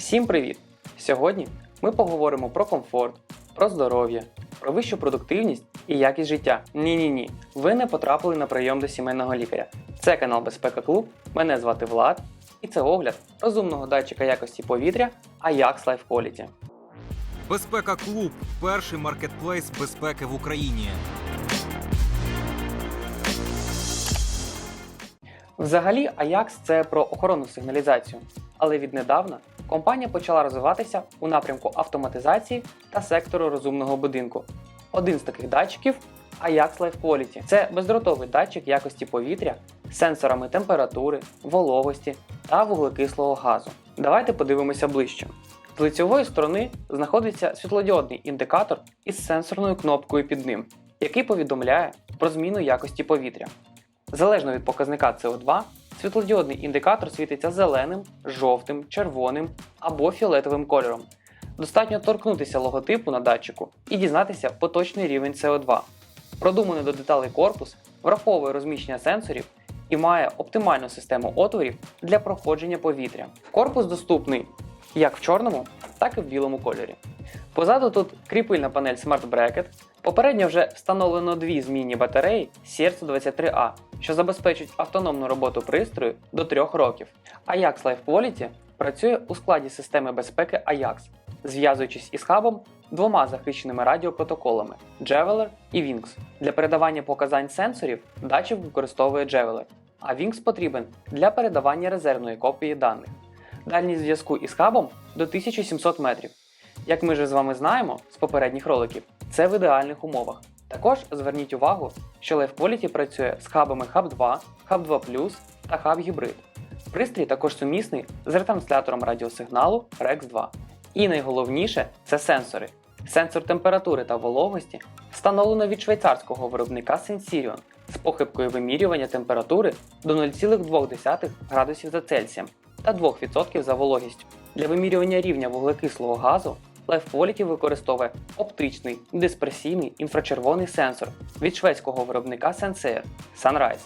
Всім привіт! Сьогодні ми поговоримо про комфорт, про здоров'я, про вищу продуктивність і якість життя. Ні-ні ні, ви не потрапили на прийом до сімейного лікаря. Це канал Безпека Клуб. Мене звати Влад, і це огляд розумного датчика якості повітря Ajax Life Quality. Безпека Клуб перший маркетплейс безпеки в Україні. Взагалі, Ajax – це про охоронну сигналізацію, але віднедавна компанія почала розвиватися у напрямку автоматизації та сектору розумного будинку. Один з таких датчиків Ajax Life Quality. Це бездротовий датчик якості повітря сенсорами температури, вологості та вуглекислого газу. Давайте подивимося ближче. З лицьової сторони знаходиться світлодіодний індикатор із сенсорною кнопкою під ним, який повідомляє про зміну якості повітря. Залежно від показника CO2, світлодіодний індикатор світиться зеленим, жовтим, червоним або фіолетовим кольором. Достатньо торкнутися логотипу на датчику і дізнатися поточний рівень CO2. Продуманий до деталей корпус враховує розміщення сенсорів і має оптимальну систему отворів для проходження повітря. Корпус доступний як в чорному, так і в білому кольорі. Позаду тут кріпильна панель Smart Bracket. Попередньо вже встановлено дві змінні батареї Sierra 23A, що забезпечують автономну роботу пристрою до 3 років. Ajax Life Quality працює у складі системи безпеки Ajax, зв'язуючись із хабом двома захищеними радіопротоколами Javeler і Wings. Для передавання показань сенсорів датчик використовує Javeler, а Wings потрібен для передавання резервної копії даних. Дальність зв'язку із хабом до 1700 метрів. Як ми вже з вами знаємо з попередніх роликів, це в ідеальних умовах. Також зверніть увагу, що Life Quality працює з хабами Hub 2, Hub 2 Plus та Hub Hybrid. Пристрій також сумісний з ретранслятором радіосигналу REX 2. І найголовніше це сенсори. Сенсор температури та вологості встановлено від швейцарського виробника Sensirion з похибкою вимірювання температури до 0,2 градусів за Цельсієм та 2% за вологістю. Для вимірювання рівня вуглекислого газу Life Quality використовує оптичний дисперсійний інфрачервоний сенсор від шведського виробника Senseo Sunrise.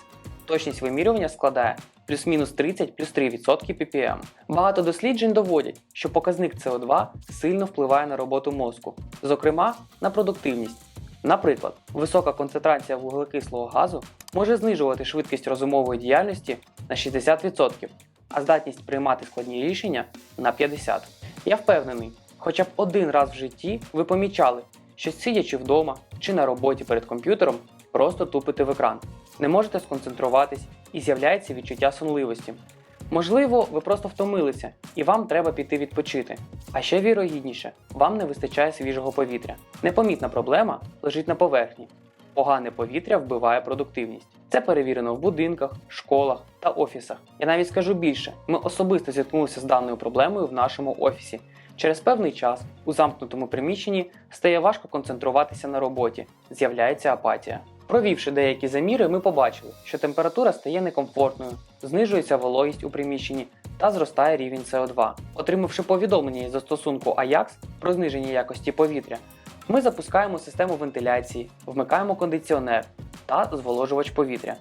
Точність вимірювання складає плюс-мінус 30 плюс 3% ppm. Багато досліджень доводять, що показник CO2 сильно впливає на роботу мозку, зокрема на продуктивність. Наприклад, висока концентрація вуглекислого газу може знижувати швидкість розумової діяльності на 60%, а здатність приймати складні рішення на 50%. Я впевнений, хоча б один раз в житті ви помічали, що сидячи вдома чи на роботі перед комп'ютером, просто тупите в екран, не можете сконцентруватись і з'являється відчуття сонливості. Можливо, ви просто втомилися і вам треба піти відпочити. А ще вірогідніше, вам не вистачає свіжого повітря. Непомітна проблема лежить на поверхні. Погане повітря вбиває продуктивність. Це перевірено в будинках, школах та офісах. Я навіть скажу більше: ми особисто зіткнулися з даною проблемою в нашому офісі. Через певний час у замкнутому приміщенні стає важко концентруватися на роботі, з'являється апатія. Провівши деякі заміри, ми побачили, що температура стає некомфортною, знижується вологість у приміщенні та зростає рівень СО2. Отримавши повідомлення із застосунку Ajax про зниження якості повітря, ми запускаємо систему вентиляції, вмикаємо кондиціонер та зволожувач повітря.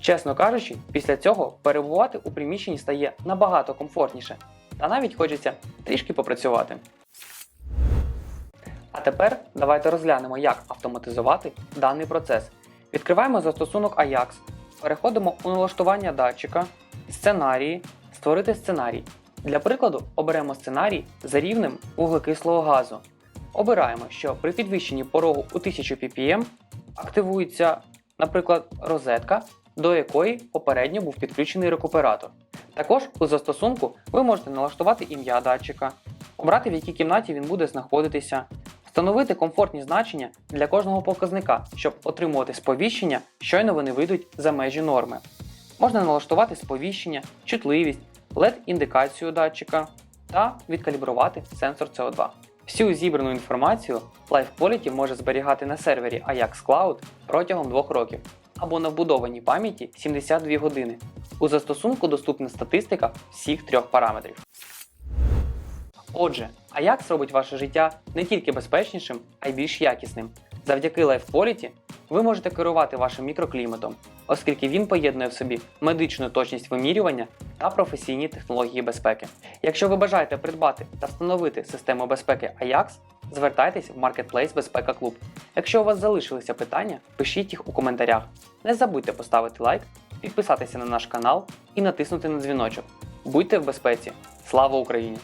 Чесно кажучи, після цього перебувати у приміщенні стає набагато комфортніше, та навіть хочеться трішки попрацювати. А тепер давайте розглянемо, як автоматизувати даний процес. Відкриваємо застосунок Ajax, переходимо у налаштування датчика, сценарії, створити сценарій. Для прикладу оберемо сценарій за рівнем вуглекислого газу. Обираємо, що при підвищенні порогу у 1000 ppm активується, наприклад, розетка, до якої попередньо був підключений рекуператор. Також у застосунку ви можете налаштувати ім'я датчика, обрати в якій кімнаті він буде знаходитися, встановити комфортні значення для кожного показника, щоб отримувати сповіщення, щойно вони вийдуть за межі норми. Можна налаштувати сповіщення, чутливість, LED-індикацію датчика та відкалібрувати сенсор CO2. Всю зібрану інформацію Life Quality може зберігати на сервері Ajax Cloud протягом 2 років або на вбудованій пам'яті 72 години. У застосунку доступна статистика всіх трьох параметрів. Отже, Ajax робить ваше життя не тільки безпечнішим, а й більш якісним. Завдяки LifeQuality ви можете керувати вашим мікрокліматом, оскільки він поєднує в собі медичну точність вимірювання та професійні технології безпеки. Якщо ви бажаєте придбати та встановити систему безпеки Ajax, звертайтесь в Marketplace Безпека Клуб. Якщо у вас залишилися питання, пишіть їх у коментарях. Не забудьте поставити лайк, підписатися на наш канал і натиснути на дзвіночок. Будьте в безпеці! Слава Україні!